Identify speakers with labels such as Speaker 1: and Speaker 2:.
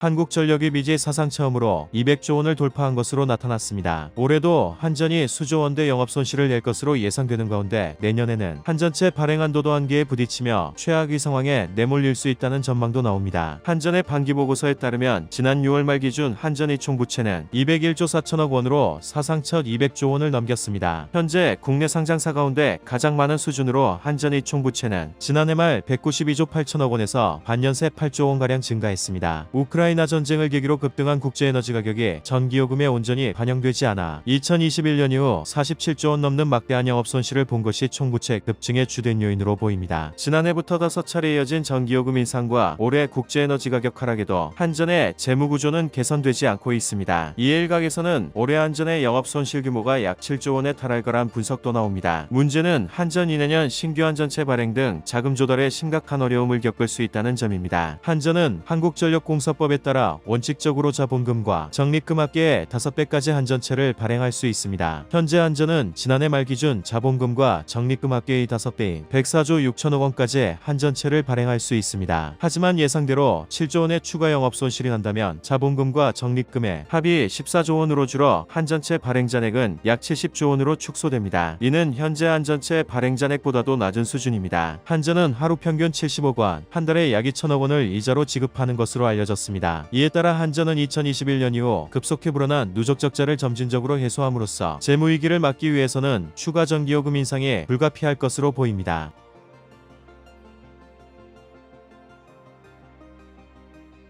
Speaker 1: 한국전력이 미지 사상 처음으로 200조 원을 돌파한 것으로 나타났습니다. 올해도 한전이 수조 원대 영업 손실을 낼 것으로 예상되는 가운데 내년에는 한전체 발행 한도도 한계에 부딪히며 최악의 상황에 내몰릴 수 있다는 전망도 나옵니다. 한전의 반기 보고서에 따르면 지난 6월 말 기준 한전의 총 부채는 201조 4천억 원으로 사상 첫 200조 원을 넘겼습니다. 현재 국내 상장사 가운데 가장 많은 수준으로 한전의 총 부채는 지난해 말 192조 8천억 원에서 반년 새 8조 원가량 증가했습니다. 우크라이나 전쟁을 계기로 급등한 국제에너지 가격이 전기요금에 온전히 반영되지 않아 2021년 이후 47조 원 넘는 막대 한 영업 손실을 본 것이 총부채 급증의 주된 요인으로 보입니다. 지난해부터 다섯 차례 이어진 전기요금 인상과 올해 국제에너지 가격 하락에도 한전의 재무 구조는 개선되지 않고 있습니다. 이에 일각에서는 올해 한전의 영업 손실 규모가 약 7조 원에 달할 거란 분석도 나옵니다. 문제는 한전 이 내년 신규 한전체 발행 등 자금 조달에 심각한 어려움을 겪을 수 있다는 점입니다. 한전은 한국전력공사법에 따라 원칙적으로 자본금과 적립금 합계의 5배까지 한전체를 발행할 수 있습니다. 현재 한전은 지난해 말 기준 자본금과 적립금 합계의 5배인 104조 6천억 원까지 한전체를 발행할 수 있습니다. 하지만 예상대로 7조 원의 추가 영업 손실이 난다면 자본금과 적립금의 합이 14조 원으로 줄어 한전체 발행 잔액은 약 70조 원으로 축소됩니다. 이는 현재 한전체 발행 잔액보다도 낮은 수준입니다. 한전은 하루 평균 70억 원, 한 달에 약 2천억 원을 이자로 지급하는 것으로 알려졌습니다. 이에 따라 한전은 2021년 이후 급속히 불어난 누적 적자를 점진적으로 해소함으로써 재무 위기를 막기 위해서는 추가 전기요금 인상이 불가피할 것으로 보입니다.